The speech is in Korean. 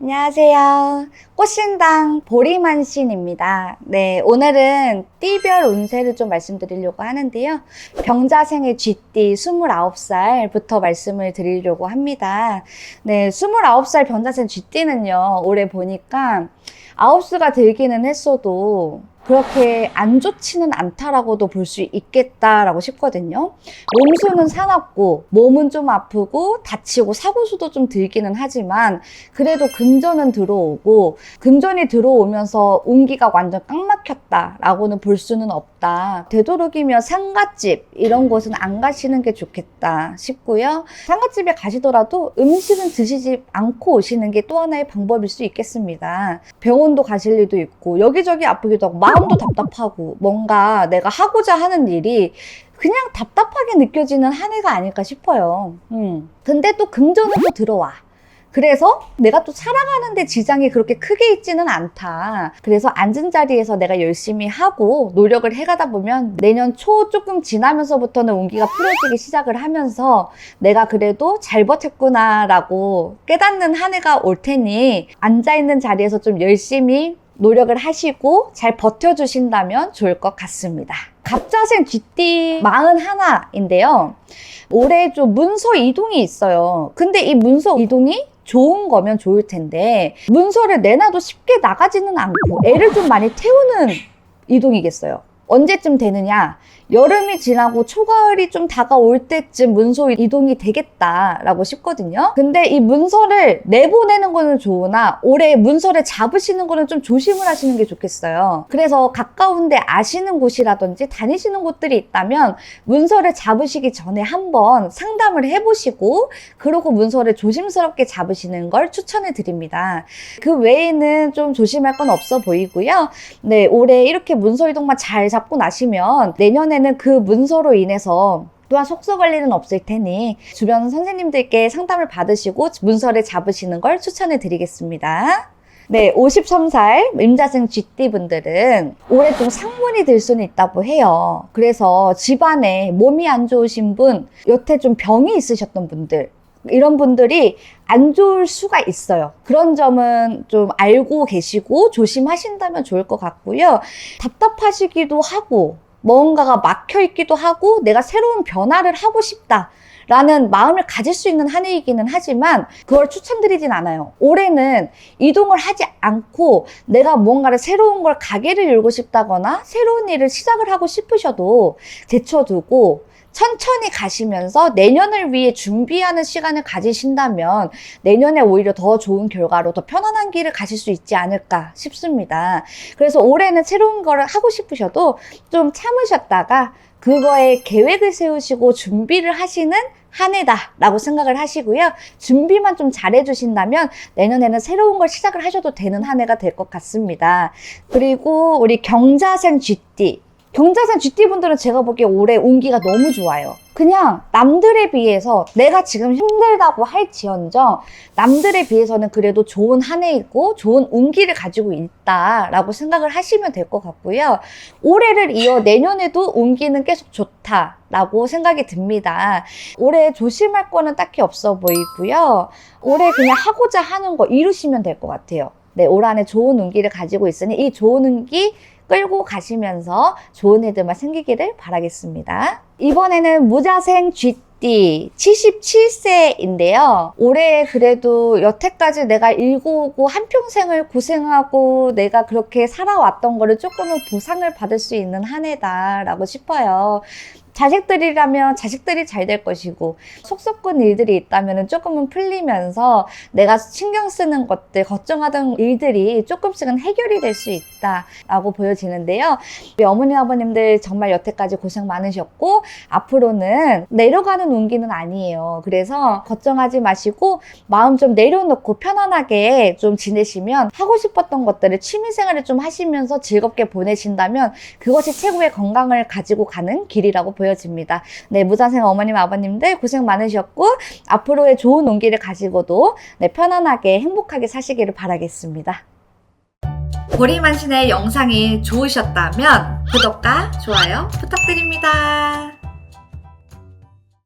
안녕하세요. 꽃신당 보리만신입니다. 네, 오늘은 띠별 운세를 좀 말씀드리려고 하는데요. 병자생의 쥐띠 29살부터 말씀을 드리려고 합니다. 네, 29살 병자생 쥐띠는요, 올해 보니까 아홉수가 들기는 했어도 그렇게 안 좋지는 않다라고도 볼 수 있겠다라고 싶거든요. 몸수는 사납고 몸은 좀 아프고 다치고 사고수도 좀 들기는 하지만 그래도 금전은 들어오고 금전이 들어오면서 운기가 완전 꽉 막혔다라고는 볼 수는 없다. 되도록이면 상갓집 이런 곳은 안 가시는 게 좋겠다 싶고요. 상갓집에 가시더라도 음식은 드시지 않고 오시는 게 또 하나의 방법일 수 있겠습니다. 병원도 가실 일도 있고 여기저기 아프기도 하고 마음도 답답하고 뭔가 내가 하고자 하는 일이 그냥 답답하게 느껴지는 한 해가 아닐까 싶어요. 음. 근데 또 금전은 또 들어와. 그래서 내가 또 살아가는데 지장이 그렇게 크게 있지는 않다. 그래서 앉은 자리에서 내가 열심히 하고 노력을 해가다 보면 내년 초 조금 지나면서부터는 운기가 풀어지기 시작을 하면서 내가 그래도 잘 버텼구나라고 깨닫는 한 해가 올 테니 앉아있는 자리에서 좀 열심히 노력을 하시고 잘 버텨주신다면 좋을 것 같습니다. 갑자생 쥐띠 41인데요. 올해 좀 문서 이동이 있어요. 근데 이 문서 이동이 좋은 거면 좋을 텐데 문서를 내놔도 쉽게 나가지는 않고 애를 좀 많이 태우는 이동이겠어요. 언제쯤 되느냐? 여름이 지나고 초가을이 좀 다가올 때쯤 문서 이동이 되겠다라고 싶거든요. 근데 이 문서를 내보내는 거는 좋으나 올해 문서를 잡으시는 거는 좀 조심을 하시는 게 좋겠어요. 그래서 가까운데 아시는 곳이라든지 다니시는 곳들이 있다면 문서를 잡으시기 전에 한번 상담을 해보시고 그러고 문서를 조심스럽게 잡으시는 걸 추천해 드립니다. 그 외에는 좀 조심할 건 없어 보이고요. 네, 올해 이렇게 문서 이동만 잘 잡고 나시면 내년에는 그 문서로 인해서 또한 속소 관리는 없을 테니 주변 선생님들께 상담을 받으시고 문서를 잡으시는 걸 추천해 드리겠습니다. 네, 53살 임자생 GT 분들은 올해 좀 상문이 될 수는 있다고 해요. 그래서 집안에 몸이 안 좋으신 분, 여태 좀 병이 있으셨던 분들, 이런 분들이 안 좋을 수가 있어요. 그런 점은 좀 알고 계시고 조심하신다면 좋을 것 같고요. 답답하시기도 하고, 뭔가가 막혀 있기도 하고, 내가 새로운 변화를 하고 싶다. 라는 마음을 가질 수 있는 한 해이기는 하지만 그걸 추천드리진 않아요. 올해는 이동을 하지 않고 내가 뭔가를 새로운 걸 가게를 열고 싶다거나 새로운 일을 시작을 하고 싶으셔도 제쳐두고 천천히 가시면서 내년을 위해 준비하는 시간을 가지신다면 내년에 오히려 더 좋은 결과로 더 편안한 길을 가실 수 있지 않을까 싶습니다. 그래서 올해는 새로운 거를 하고 싶으셔도 좀 참으셨다가 그거에 계획을 세우시고 준비를 하시는 한 해다라고 생각을 하시고요. 준비만 좀 잘해주신다면 내년에는 새로운 걸 시작을 하셔도 되는 한 해가 될 것 같습니다. 그리고 우리 경자생 GT. 경자생 GT 분들은 제가 보기에 올해 운기가 너무 좋아요. 그냥 남들에 비해서 내가 지금 힘들다고 할지언정 남들에 비해서는 그래도 좋은 한 해이고 좋은 운기를 가지고 있다라고 생각을 하시면 될 것 같고요. 올해를 이어 내년에도 운기는 계속 좋다라고 생각이 듭니다. 올해 조심할 거는 딱히 없어 보이고요. 올해 그냥 하고자 하는 거 이루시면 될 것 같아요. 네, 올 한해 좋은 운기를 가지고 있으니 이 좋은 운기 끌고 가시면서 좋은 일들만 생기기를 바라겠습니다. 이번에는 무자생 쥐띠 77세인데요. 올해 그래도 여태까지 내가 일구고 한평생을 고생하고 내가 그렇게 살아왔던 거를 조금은 보상을 받을 수 있는 한 해다라고 싶어요. 자식들이라면 자식들이 잘 될 것이고 속 썩은 일들이 있다면 조금은 풀리면서 내가 신경 쓰는 것들 걱정하던 일들이 조금씩은 해결이 될 수 있다라고 보여지는데요. 어머니 아버님들 정말 여태까지 고생 많으셨고 앞으로는 내려가는 운기는 아니에요. 그래서 걱정하지 마시고 마음 좀 내려놓고 편안하게 좀 지내시면 하고 싶었던 것들을 취미생활을 좀 하시면서 즐겁게 보내신다면 그것이 최고의 건강을 가지고 가는 길이라고 보여집니다. 보여집니다. 네, 무자생 어머님, 아버님들 고생 많으셨고 앞으로의 좋은 운기를 가지고도 네, 편안하게 행복하게 사시기를 바라겠습니다. 보리만신의 영상이 좋으셨다면 구독과 좋아요 부탁드립니다.